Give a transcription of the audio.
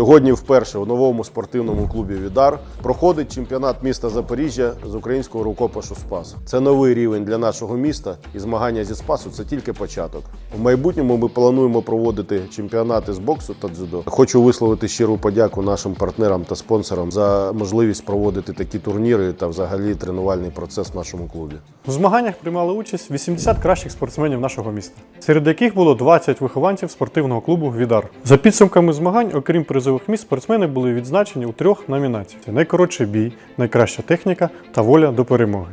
Сьогодні вперше у новому спортивному клубі Відар проходить чемпіонат міста Запоріжжя з українського рукопашу Спас. Це новий рівень для нашого міста, і змагання зі спасу це тільки початок. У майбутньому ми плануємо проводити чемпіонати з боксу та дзюдо. Хочу висловити щиру подяку нашим партнерам та спонсорам за можливість проводити такі турніри та взагалі тренувальний процес в нашому клубі. У змаганнях приймали участь 80 кращих спортсменів нашого міста, серед яких було 20 вихованців спортивного клубу Відар. За підсумками змагань, окрім призових місць, спортсмени були відзначені у трьох номінаціях: найкоротший бій, найкраща техніка та воля до перемоги.